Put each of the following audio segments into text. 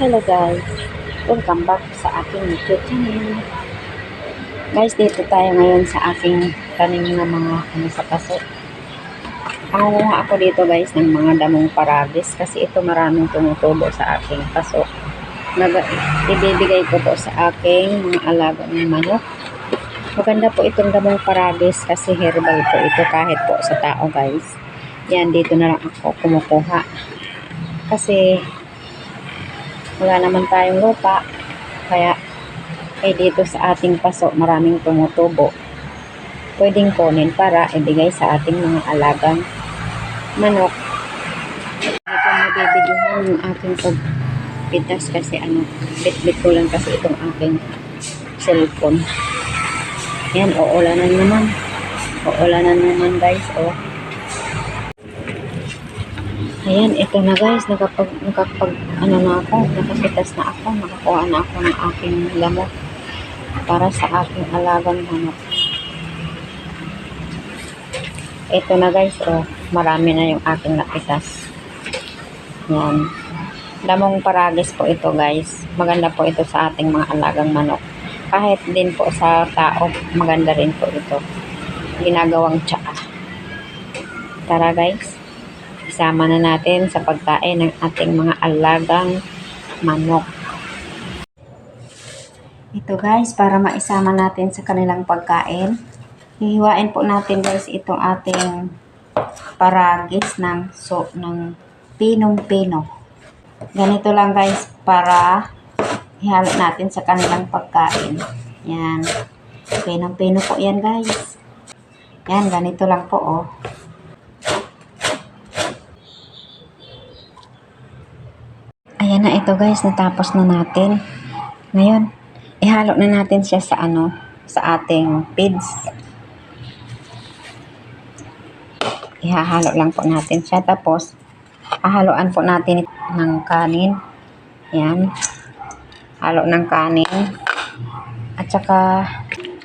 Hello guys, welcome back sa aking YouTube channel. Guys, dito tayo ngayon sa aking tanim na mga ano sa paso. Panguha ako dito guys ng mga damong parabis kasi ito maraming tumutubo sa aking paso. Nag ibibigay ko po sa aking mga alaga ng manok. Maganda po itong damong parabis kasi herbal po ito kahit po sa tao guys. Yan, dito na lang ako kumukuha. Kasi wala naman tayong lupa. Kaya, eh dito sa ating paso, maraming tumutubo. Pwedeng kunin para ibigay sa ating mga alagang manok. Ito mabibigyan yung aking pagpitas kasi ano, bit-bit ko lang kasi itong aking cellphone. Yan, uulanan naman. Uulanan naman guys, oh. Ayan, ito na guys, nakapag, nakapag, ano na ako, nakapitas na ako, nakakuha na ako ng aking lamok para sa aking alagang manok. Ito na guys, oh, marami na yung aking napitas. Yan. Lamong paragis po ito guys. Maganda po ito sa ating mga alagang manok. Kahit din po sa tao, maganda rin po ito. Ginagawang tsaa. Tara guys isama na natin sa pagkain ng ating mga alagang manok. Ito guys, para maisama natin sa kanilang pagkain, hihiwain po natin guys itong ating paragis ng so ng pinong-pino. Ganito lang guys para ihalo natin sa kanilang pagkain. Yan. Pinong-pino po yan guys. Yan, ganito lang po oh. Ayan na ito guys, natapos na natin. Ngayon, ihalo na natin siya sa ano, sa ating feeds. Ihahalo lang po natin siya. Tapos, ahaloan po natin ng kanin. Yan. Halo ng kanin. At saka,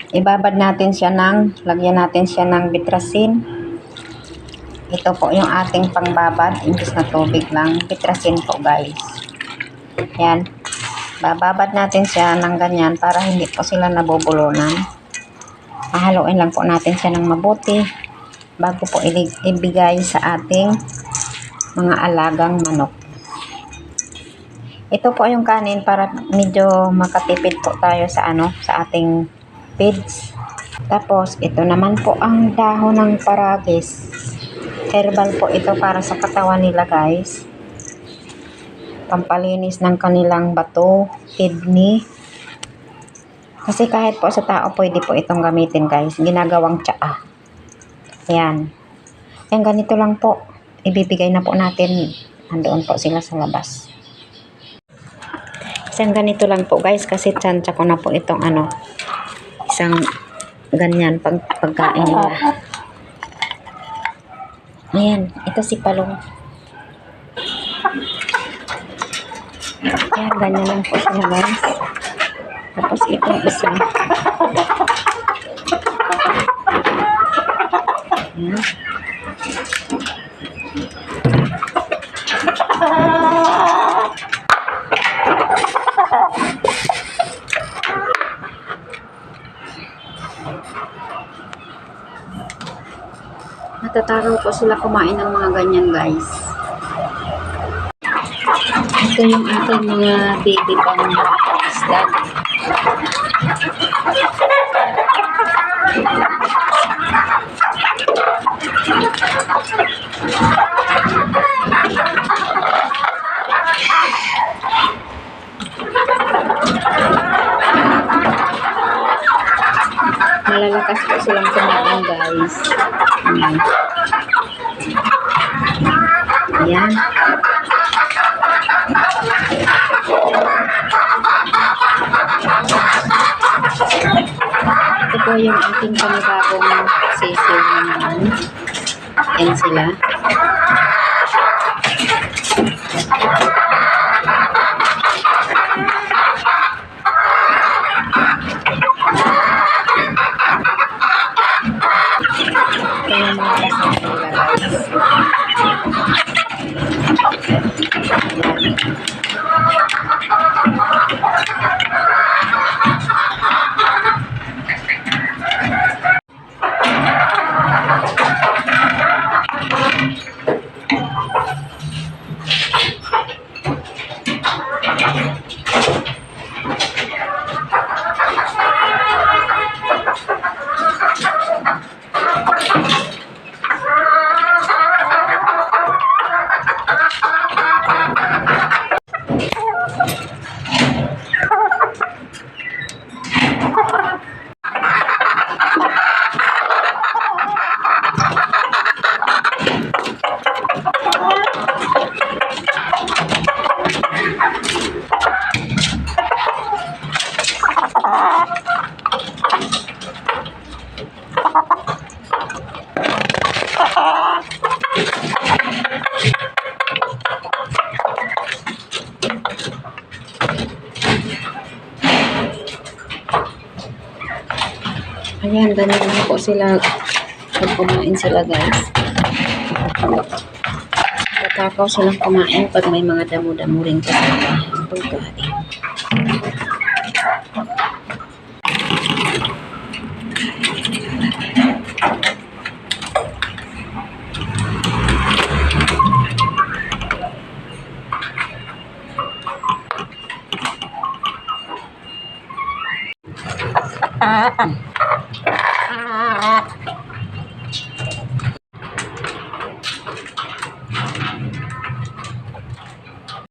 ibabad natin siya ng, lagyan natin siya ng bitrasin. Ito po yung ating pangbabad, imbis na tubig lang. Bitrasin po guys. Yan. Bababad natin siya ng ganyan para hindi po sila nabubulunan. Hahaluin lang po natin siya ng mabuti bago po ibigay sa ating mga alagang manok. Ito po yung kanin para medyo makatipid po tayo sa ano, sa ating feeds. Tapos, ito naman po ang dahon ng paragis. Herbal po ito para sa katawan nila guys pampalinis ng kanilang bato, kidney. Kasi kahit po sa tao, pwede po itong gamitin guys. Ginagawang tsaa. Ayan. Ayan, ganito lang po. Ibibigay na po natin. Andoon po sila sa labas. Isang ganito lang po guys. Kasi tsansya ko na po itong ano. Isang ganyan pag pagkain nila. Ayan. Ito si Palong. Ayan, ganyan lang po sila guys. Tapos itong isa. Ayan. Natataraw po sila kumain ng mga ganyan guys. Ito yung ating mga baby pang isda. Malalakas po silang kumain guys. Ayan. Ayan. Ito po yung ating panibagong sisiw naman. Yan sila. Ayan, ganun lang po sila pag kumain sila guys. Matakaw silang kumain pag may mga damo-damo rin kasama ang pagkain. rock